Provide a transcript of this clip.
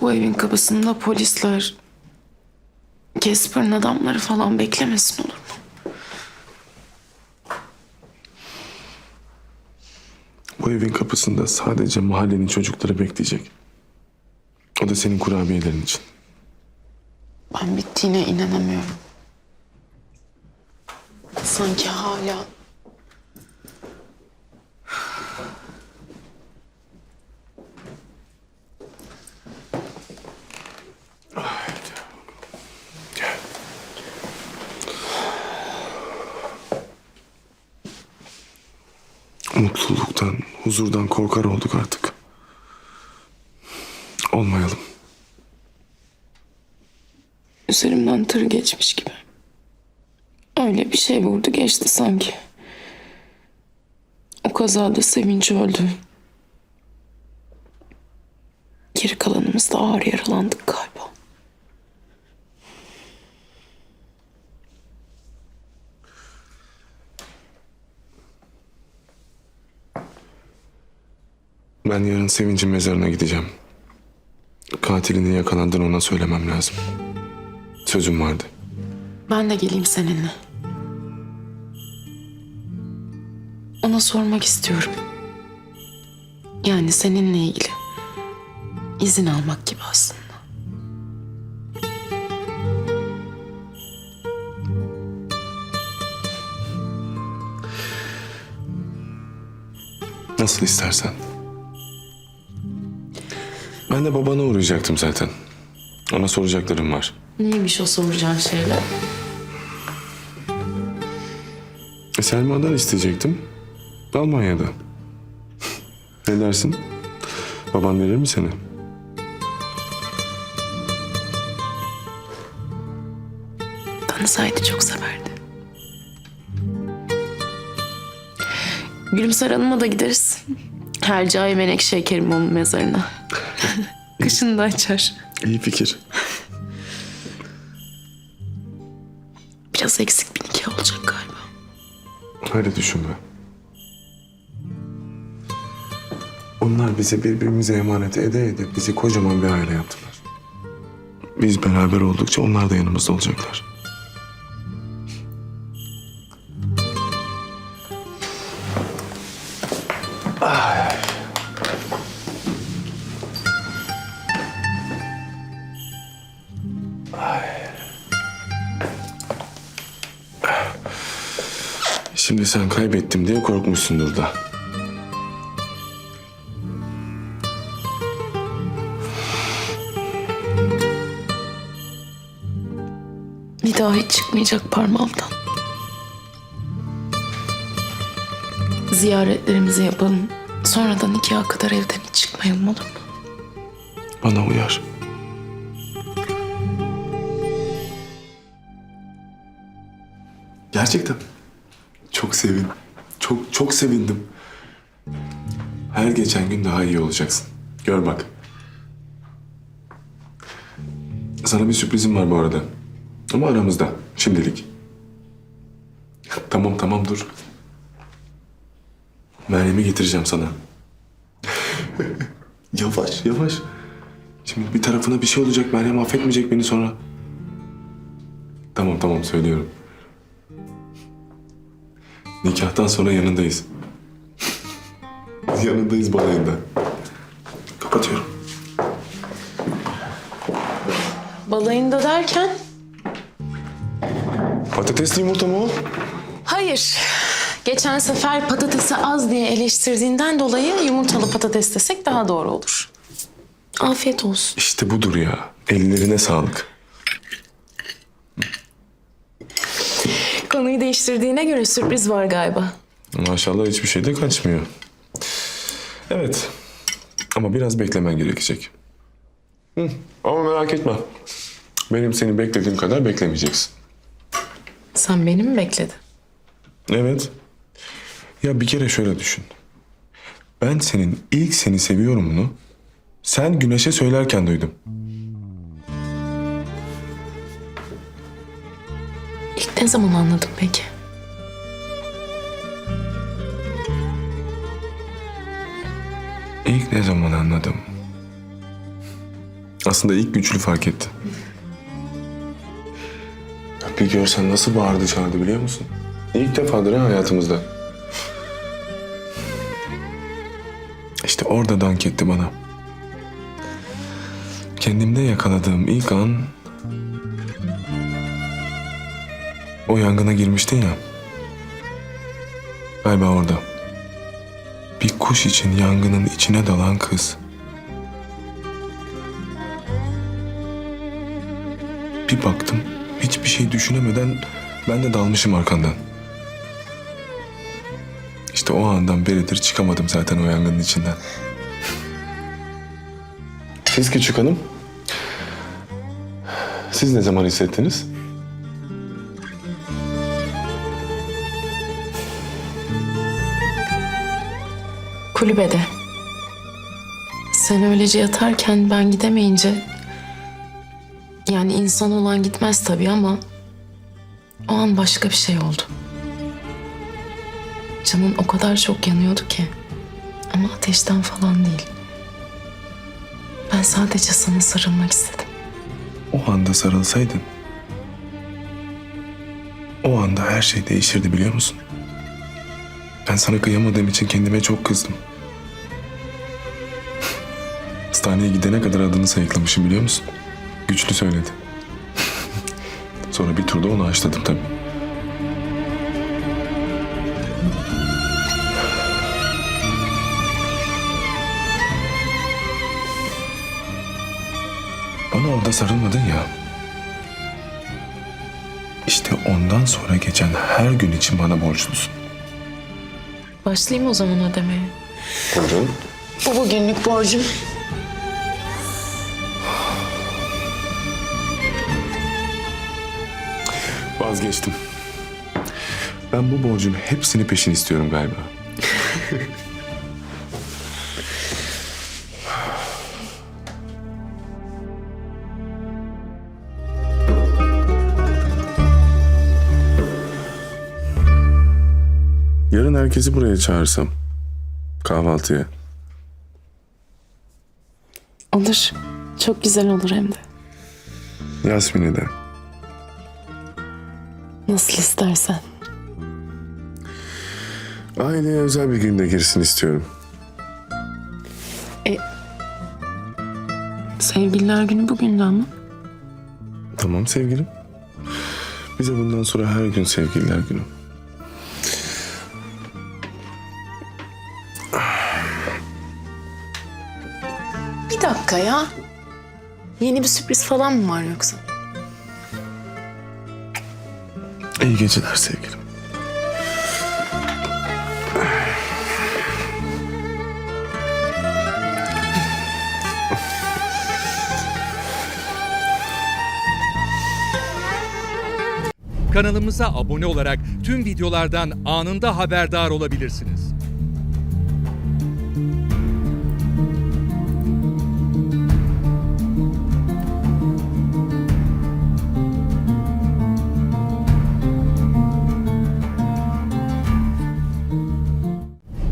Bu evin kapısında polisler, Casper'ın adamları falan beklemesin olur mu? Bu evin kapısında sadece mahallenin çocukları bekleyecek. O da senin kurabiyelerin için. Ben bittiğine inanamıyorum. Sanki hala... Mutluluktan, huzurdan korkar olduk artık. Olmayalım. Üzerimden tır geçmiş gibi. Öyle bir şey vurdu geçti sanki. O kazada Sevinç öldü. Geri kalanımız da ağır yaralandık galiba. Ben yarın Sevinç'in mezarına gideceğim. Katilinin yakalandığını ona söylemem lazım. Sözüm vardı. Ben de geleyim seninle. Ona sormak istiyorum. Yani seninle ilgili. İzin almak gibi aslında. Nasıl istersen. Ben de babana uğrayacaktım zaten. Ona soracaklarım var. Neymiş o soracağın şeyler? E, Selma'dan isteyecektim. Almanya'da. ne dersin? Baban verir mi seni? Tanısaydı çok severdi. Gülümser Hanım'a da gideriz. Hercai Menekşe Kerimoğlu'nun mezarına. Kışın da açar. İyi fikir. Biraz eksik bir nikah olacak galiba. Öyle düşünme. Onlar bizi birbirimize emanet ede ede bizi kocaman bir aile yaptılar. Biz beraber oldukça onlar da yanımızda olacaklar. Şimdi sen kaybettim diye korkmuşsundur da. Bir daha hiç çıkmayacak parmağımdan. Ziyaretlerimizi yapalım. Sonra da nikaha kadar evden hiç çıkmayalım olur mu? Bana uyar. Gerçekten. Çok sevin. Çok çok sevindim. Her geçen gün daha iyi olacaksın. Gör bak. Sana bir sürprizim var bu arada. Ama aramızda. Şimdilik. Tamam tamam dur. Meryem'i getireceğim sana. yavaş yavaş. Şimdi bir tarafına bir şey olacak. Meryem affetmeyecek beni sonra. Tamam tamam söylüyorum. Nikahtan sonra yanındayız. yanındayız balayında. Kapatıyorum. Balayında derken? Patatesli yumurta mı o? Hayır. Geçen sefer patatesi az diye eleştirdiğinden dolayı yumurtalı patates desek daha doğru olur. Afiyet olsun. İşte budur ya. Ellerine sağlık. Konuyu değiştirdiğine göre sürpriz var galiba. Maşallah hiçbir şey de kaçmıyor. Evet. Ama biraz beklemen gerekecek. Hı, ama merak etme. Benim seni beklediğim kadar beklemeyeceksin. Sen beni mi bekledin? Evet. Ya bir kere şöyle düşün. Ben senin ilk seni seviyorumunu sen Güneş'e söylerken duydum. İlk ne zaman anladın peki? İlk ne zaman anladım? Aslında ilk güçlü fark etti. Bir görsen nasıl bağırdı çağırdı biliyor musun? İlk defadır ha hayatımızda. İşte orada dank etti bana. Kendimde yakaladığım ilk an... O yangına girmiştin ya. Galiba orada. Bir kuş için yangının içine dalan kız. Bir baktım hiçbir şey düşünemeden ben de dalmışım arkandan. İşte o andan beridir çıkamadım zaten o yangının içinden. Siz küçük hanım. Siz ne zaman hissettiniz? Kulübede. Sen öylece yatarken ben gidemeyince... Yani insan olan gitmez tabii ama... O an başka bir şey oldu. Canın o kadar çok yanıyordu ki. Ama ateşten falan değil. Ben sadece sana sarılmak istedim. O anda sarılsaydın. O anda her şey değişirdi biliyor musun? Ben sana kıyamadığım için kendime çok kızdım. Hastaneye gidene kadar adını sayıklamışım biliyor musun? Güçlü söyledi. Sonra bir turda onu haşladım tabii. Bana orada sarılmadın ya. İşte ondan sonra geçen her gün için bana borçlusun. Başlayayım o zaman ödemeye. Buyurun. Bu bugünlük borcum. Vazgeçtim. Ben bu borcun hepsini peşin istiyorum galiba. Yarın herkesi buraya çağırsam. Kahvaltıya. Olur. Çok güzel olur hem de. Yasmin'i de. Nasıl istersen. Aileye özel bir günde girsin istiyorum. Sevgililer günü bugünden mi? Tamam sevgilim. Bize bundan sonra her gün sevgililer günü. Bir dakika ya. Yeni bir sürpriz falan mı var yoksa? İyi geceler sevgilim. Kanalımıza abone olarak tüm videolardan anında haberdar olabilirsiniz.